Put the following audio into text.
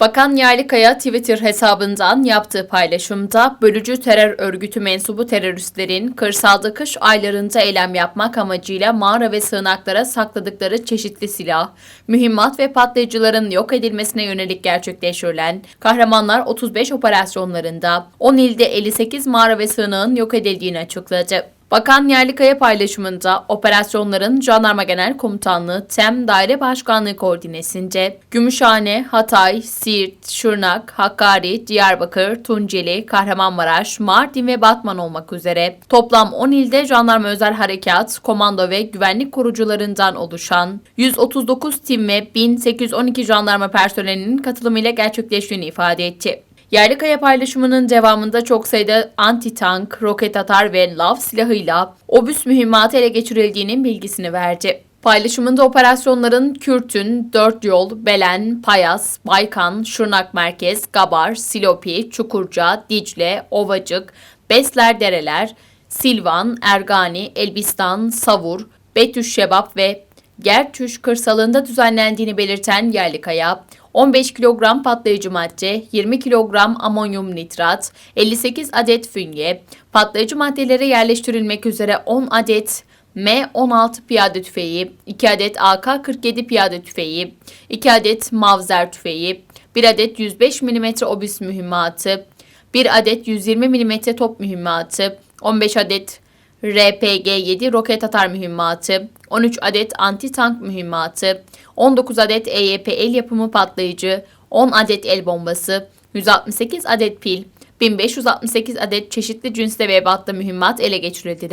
Bakan Yerlikaya Twitter hesabından yaptığı paylaşımda bölücü terör örgütü mensubu teröristlerin kırsalda kış aylarında eylem yapmak amacıyla mağara ve sığınaklara sakladıkları çeşitli silah, mühimmat ve patlayıcıların yok edilmesine yönelik gerçekleştirilen Kahramanlar 35 operasyonlarında 10 ilde 58 mağara ve sığınağın yok edildiğini açıkladı. Bakan Yerlikaya paylaşımında operasyonların Jandarma Genel Komutanlığı TEM Daire Başkanlığı koordinesinde Gümüşhane, Hatay, Siirt, Şırnak, Hakkari, Diyarbakır, Tunceli, Kahramanmaraş, Mardin ve Batman olmak üzere toplam 10 ilde Jandarma Özel Harekat, Komando ve Güvenlik korucularından oluşan 139 tim ve 1812 jandarma personelinin katılımıyla gerçekleştiğini ifade etti. Yerlikaya paylaşımının devamında çok sayıda anti-tank, roket atar ve lav silahıyla obüs mühimmatı ele geçirildiğinin bilgisini verdi. Paylaşımında operasyonların Kürtün, Dört Yol, Belen, Payas, Baykan, Şırnak Merkez, Gabar, Silopi, Çukurca, Dicle, Ovacık, Besler Dereler, Silvan, Ergani, Elbistan, Savur, Betüş Şebap ve Gertüş kırsalında düzenlendiğini belirten Yerlikaya, 15 kilogram patlayıcı madde, 20 kilogram amonyum nitrat, 58 adet fünye, patlayıcı maddelere yerleştirilmek üzere 10 adet M16 piyade tüfeği, 2 adet AK-47 piyade tüfeği, 2 adet Mavzer tüfeği, 1 adet 105 mm obüs mühimmatı, 1 adet 120 mm top mühimmatı, 15 adet RPG-7 roket atar mühimmatı, 13 adet anti-tank mühimmatı, 19 adet EYP el yapımı patlayıcı, 10 adet el bombası, 168 adet pil, 1568 adet çeşitli cinste ve ebatlı mühimmat ele geçirildi.